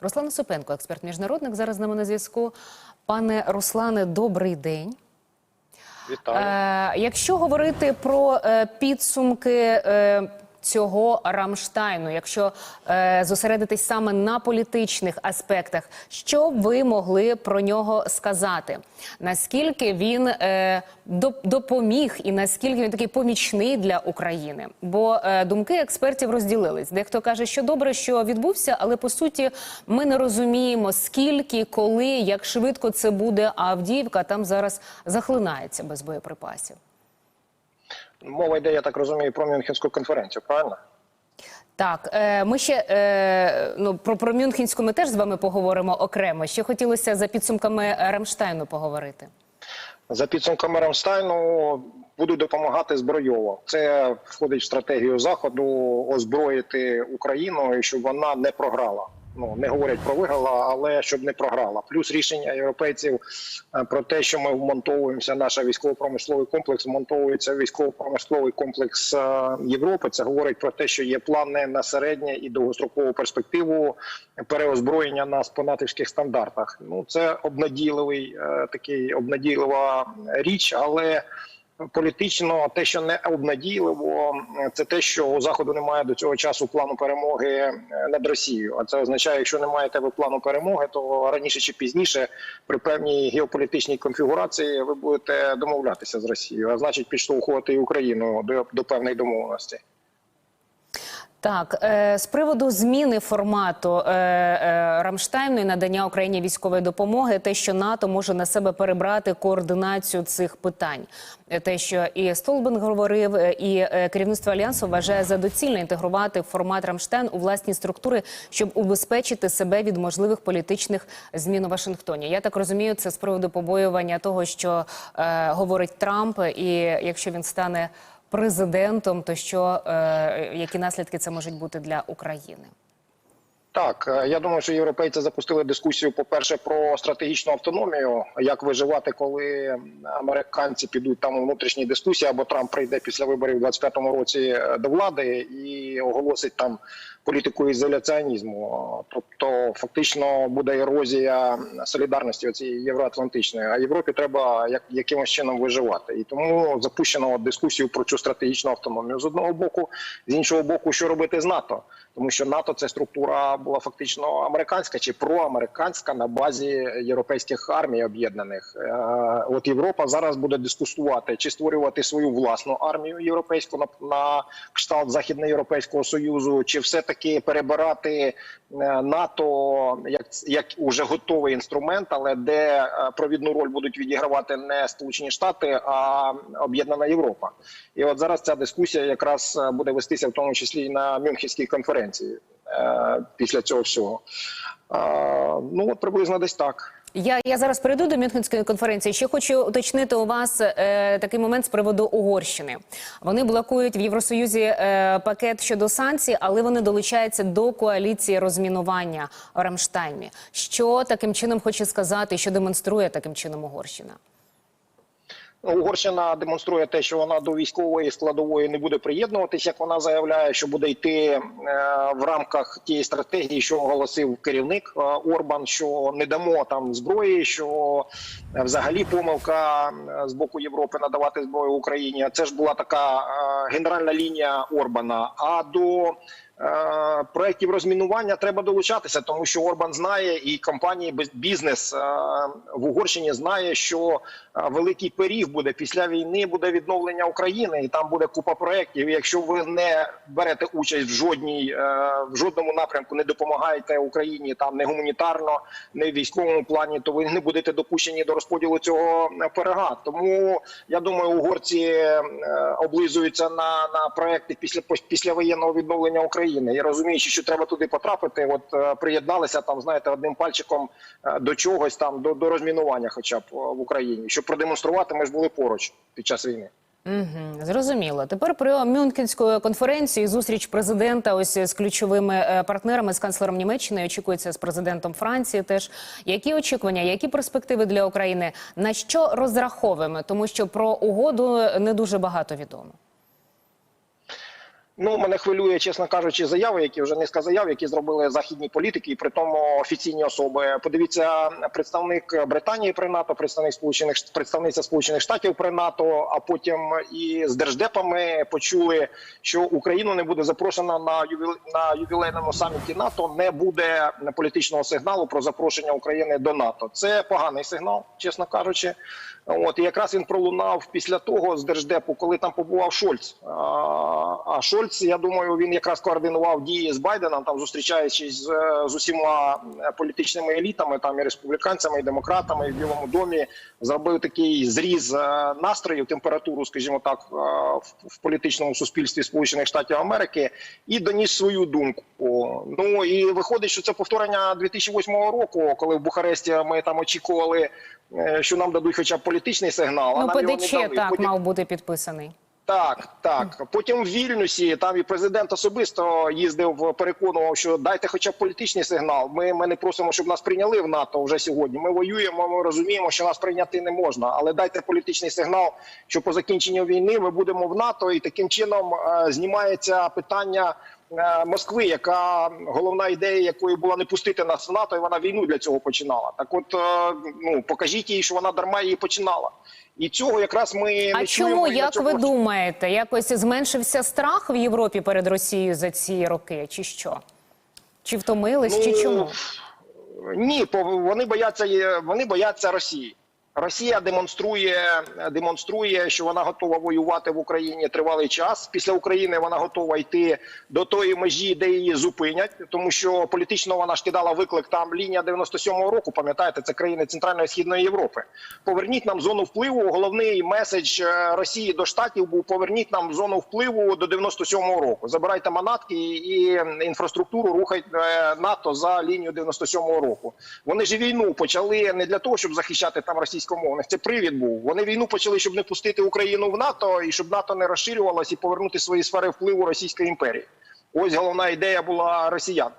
Руслан Осипенко, експерт міжнародник, зараз з нами на зв'язку. Пане Руслане, добрий день. Вітаю. Е, якщо говорити про е, підсумки е, цього Рамштайну, якщо е, зосередитись саме на політичних аспектах, що ви могли про нього сказати? Наскільки він е, допоміг і наскільки він такий помічний для України? Бо е, думки експертів розділились. Дехто каже, що добре, що відбувся, але по суті ми не розуміємо, скільки, коли, як швидко це буде. А Авдіївка там зараз захлинається без боєприпасів. Мова йде, я так розумію, про Мюнхенську конференцію, правильно? Так, е, ми ще е, ну про, про Мюнхенську ми теж з вами поговоримо окремо. Ще хотілося за підсумками Рамштайну поговорити. За підсумками Рамштайну будуть допомагати збройово. Це входить в стратегію Заходу озброїти Україну щоб вона не програла. Ну не говорять про виграла, але щоб не програла. Плюс рішення європейців е, про те, що ми вмонтовуємося, наш військово-промисловий комплекс вмонтовується військово-промисловий комплекс е, Європи. Це говорить про те, що є плани на середнє і довгострокову перспективу переозброєння нас по натівських стандартах. Ну це обнадійливий е, такий обнадійлива річ, але політично те, що не обнадійливо, це те, що у заходу немає до цього часу плану перемоги е, над Росією. А це означає, якщо немає тебе плану перемоги, то раніше чи пізніше при певній геополітичній конфігурації ви будете домовлятися з Росією, а значить підштовхувати і Україну до, до певної домовленості. Так, е, з приводу зміни формату е, е, Рамштайну і надання Україні військової допомоги, те, що НАТО може на себе перебрати координацію цих питань, те, що і Столбен говорив, і керівництво альянсу вважає за доцільне інтегрувати формат Рамштайн у власні структури, щоб убезпечити себе від можливих політичних змін у Вашингтоні. Я так розумію, це з приводу побоювання того, що говорить Трамп, і якщо він стане президентом, то що е, які наслідки це можуть бути для України? Так, е, я думаю, що європейці запустили дискусію, по-перше, про стратегічну автономію, як виживати, коли американці підуть там у внутрішні дискусії, або Трамп прийде після виборів у 25-му році е, до влади і оголосить там політику ізоляціонізму. Тобто, фактично буде ерозія солідарності цієї євроатлантичної. А Європі треба як якимось чином виживати. І тому запущено дискусію про цю стратегічну автономію з одного боку, з іншого боку, що робити з НАТО, тому що НАТО це структура була фактично американська чи проамериканська на базі європейських армій об'єднаних. Е, От Європа зараз буде дискусувати, чи створювати свою власну армію європейську на, на кшталт західноєвропейського союзу, чи все таки перебирати е, НАТО як як уже готовий інструмент, але де е, провідну роль будуть відігравати не Сполучені Штати, а об'єднана Європа. І от зараз ця дискусія якраз е, буде вестися в тому числі і на Мюнхенській конференції після цього всього. Ну от приблизно десь так. Я, я зараз перейду до Мюнхенської конференції. Ще хочу уточнити у вас е, такий момент з приводу Угорщини. Вони блокують в Євросоюзі е, пакет щодо санкцій, але вони долучаються до коаліції розмінування в Рамштайні. Що таким чином хоче сказати, що демонструє таким чином Угорщина? Угорщина демонструє те, що вона до військової складової не буде приєднуватися, як вона заявляє, що буде йти е, в рамках тієї стратегії, що оголосив керівник е, Орбан, що не дамо там зброї, що е, взагалі помилка з боку Європи надавати зброю Україні. Це ж була така генеральна лінія Орбана. А до проєктів розмінування треба долучатися, тому що Орбан знає і компанії бізнес е, в Угорщині знає, що е, великий пиріг буде після війни, буде відновлення України, і там буде купа проєктів. Якщо ви не берете участь в жодній е, в жодному напрямку, не допомагаєте Україні там не гуманітарно, не в військовому плані, то ви не будете допущені до розподілу цього е, пирога. Тому я думаю, угорці е, облизуються на, на проекти після після воєнного відновлення України. І розуміючи, що треба туди потрапити, от е, приєдналися там, знаєте, одним пальчиком е, до чогось там, до, до розмінування, хоча б в Україні, щоб продемонструвати, ми ж були поруч під час війни. Угу, зрозуміло. Тепер про Мюнхенську конференцію зустріч президента ось з ключовими е, партнерами з канцлером Німеччини. Очікується з президентом Франції. Теж які очікування, які перспективи для України? На що розраховуємо? Тому що про угоду не дуже багато відомо. Ну, мене хвилює, чесно кажучи, заяви, які вже низка заяв, які зробили західні політики, і при тому офіційні особи. Подивіться, представник Британії при НАТО, представник сполучених представниця Сполучених Штатів при НАТО. А потім і з держдепами почули, що Україну не буде запрошено на ювіл... на ювілейному саміті НАТО. Не буде політичного сигналу про запрошення України до НАТО. Це поганий сигнал, чесно кажучи. От і якраз він пролунав після того з держдепу, коли там побував Шольц. А, А Шольц, я думаю, він якраз координував дії з Байденом, там зустрічаючись з, з усіма політичними елітами, там і республіканцями, і демократами, і в Білому домі, зробив такий зріз е, настроїв, температуру, скажімо так, е, в, в політичному суспільстві Сполучених Штатів Америки і доніс свою думку. Ну і виходить, що це повторення 2008 року, коли в Бухаресті ми там очікували. е, Що нам дадуть хоча б політичний сигнал, а Ну, нам його ПДЧ не дали. так Потім- мав бути підписаний. Так, так. Потім в Вільнюсі там і президент особисто їздив, переконував, що дайте хоча б політичний сигнал. Ми, ми не просимо, щоб нас прийняли в НАТО вже сьогодні. Ми воюємо, ми розуміємо, що нас прийняти не можна. Але дайте політичний сигнал, що по закінченню війни ми будемо в НАТО, і таким чином е, знімається питання. Е, Москви, яка головна ідея, якої була не пустити нас в НАТО, і вона війну для цього починала. Так, от е, ну покажіть їй, що вона дарма її починала, і цього якраз ми А не чому, як ви думаєте, якось зменшився страх в Європі перед Росією за ці роки, чи що? Чи втомились, чи Ну, чому? Ні, вони бояться є- вони бояться Росії. Росія демонструє, демонструє, що вона готова воювати в Україні тривалий час. Після України вона готова йти до тої межі, де її зупинять, тому що політично вона ж кидала виклик. Там лінія 97-го року. Пам'ятаєте, це країни Центральної і Східної Європи. Поверніть нам зону впливу. Головний меседж е, Росії до штатів був: поверніть нам зону впливу до 97-го року. Забирайте манатки і інфраструктуру рухайте НАТО за лінію 97-го року. Вони ж війну почали не для того, щоб захищати там російськомовних. Це привід був. Вони війну почали, щоб не пустити Україну в НАТО і щоб НАТО не розширювалося і повернути свої сфери впливу Російської імперії. Ось головна ідея була росіян.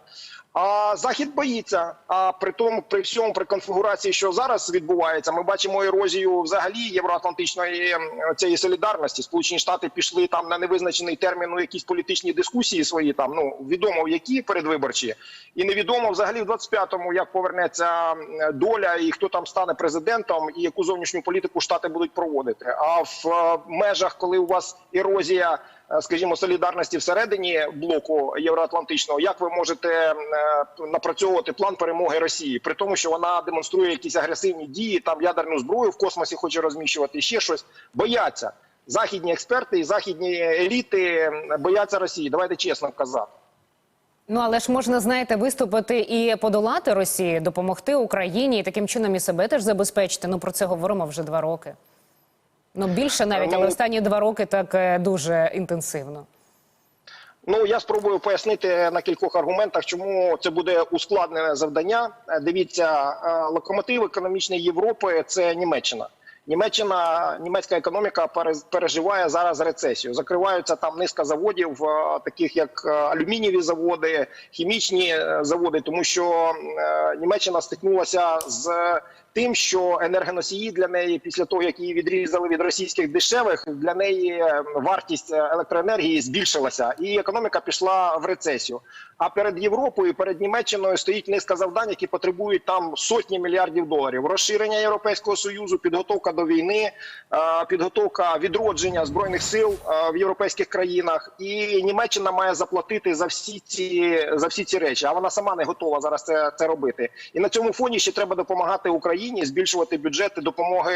А захід боїться. А при тому, при всьому, при конфігурації, що зараз відбувається, ми бачимо ерозію взагалі євроатлантичної ем, цієї солідарності. Сполучені Штати пішли там на невизначений термін у якісь політичні дискусії свої. Там ну відомо в які передвиборчі, і невідомо взагалі в 25-му, як повернеться доля і хто там стане президентом, і яку зовнішню політику штати будуть проводити. А в е, межах, коли у вас ерозія е, скажімо, солідарності всередині блоку євроатлантичного, як ви можете е, напрацьовувати план перемоги Росії, при тому, що вона демонструє якісь агресивні дії, там ядерну зброю в космосі хоче розміщувати, ще щось бояться західні експерти і західні еліти бояться Росії. Давайте чесно казати. Ну але ж можна, знаєте, виступити і подолати Росію, допомогти Україні і таким чином і себе теж забезпечити. Ну про це говоримо вже два роки. Ну більше навіть, але Ну, останні два роки так е, дуже інтенсивно. Ну я спробую пояснити на кількох аргументах, чому це буде ускладнене завдання. Е, Дивіться, е, локомотив економічної Європи це Німеччина. Німеччина, німецька економіка переживає зараз рецесію. Закриваються там низка заводів, таких як алюмінієві заводи, хімічні заводи, тому що Німеччина стикнулася з тим, що енергоносії для неї після того, як її відрізали від російських дешевих, для неї е, вартість е, електроенергії збільшилася, і економіка пішла в рецесію. А перед Європою, перед Німеччиною стоїть низка завдань, які потребують там сотні мільярдів доларів. Розширення Європейського союзу, підготовка до війни, е, підготовка відродження збройних сил в європейських країнах. І Німеччина має заплатити за всі ці за всі ці речі. А вона сама не готова зараз це, це робити. І на цьому фоні ще треба допомагати Україні, збільшувати бюджети допомоги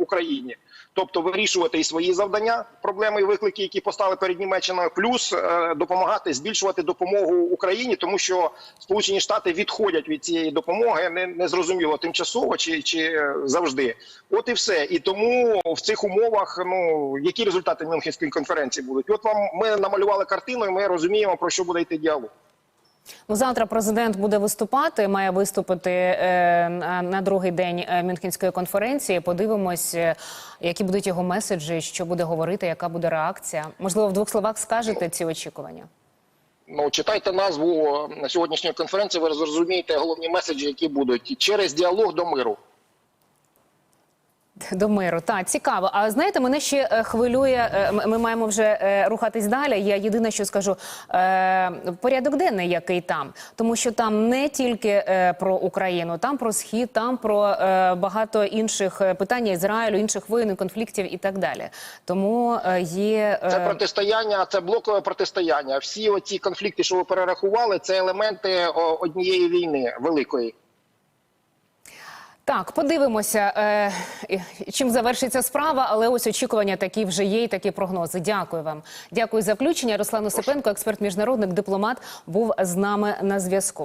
Україні, тобто вирішувати і свої завдання, проблеми і виклики, які постали перед Німеччиною, плюс е, допомагати збільшувати допомогу Україні, тому що Сполучені Штати відходять від цієї допомоги, не, не зрозуміло тимчасово чи, чи е, завжди. От і все. І тому в цих умовах, ну які результати Мюнхенської конференції будуть? От вам ми намалювали картину, і ми розуміємо про що буде йти діалог. Ну, завтра президент буде виступати, має виступити е, на, другий день е, Мюнхенської конференції. Подивимось, е, які будуть його меседжі, що буде говорити, яка буде реакція. Можливо, в двох словах скажете ці очікування. Ну, читайте назву на сьогоднішньої конференції. Ви зрозумієте головні меседжі, які будуть через діалог до миру. До миру, так, цікаво. А знаєте, мене ще е, хвилює. е, Ми маємо вже е, рухатись далі. Я єдине, що скажу, порядок денний, який там, тому що там не тільки про Україну, там про схід, там про багато інших питань Ізраїлю, інших воєн, конфліктів і так далі. Тому є Це протистояння, це блокове протистояння. Всі оці конфлікти, що ви перерахували, це елементи однієї війни великої. Так, подивимося, е, чим завершиться справа, але ось очікування такі вже є, і такі прогнози. Дякую вам. Дякую за включення. Руслан Осипенко, експерт, міжнародник, дипломат, був з нами на зв'язку.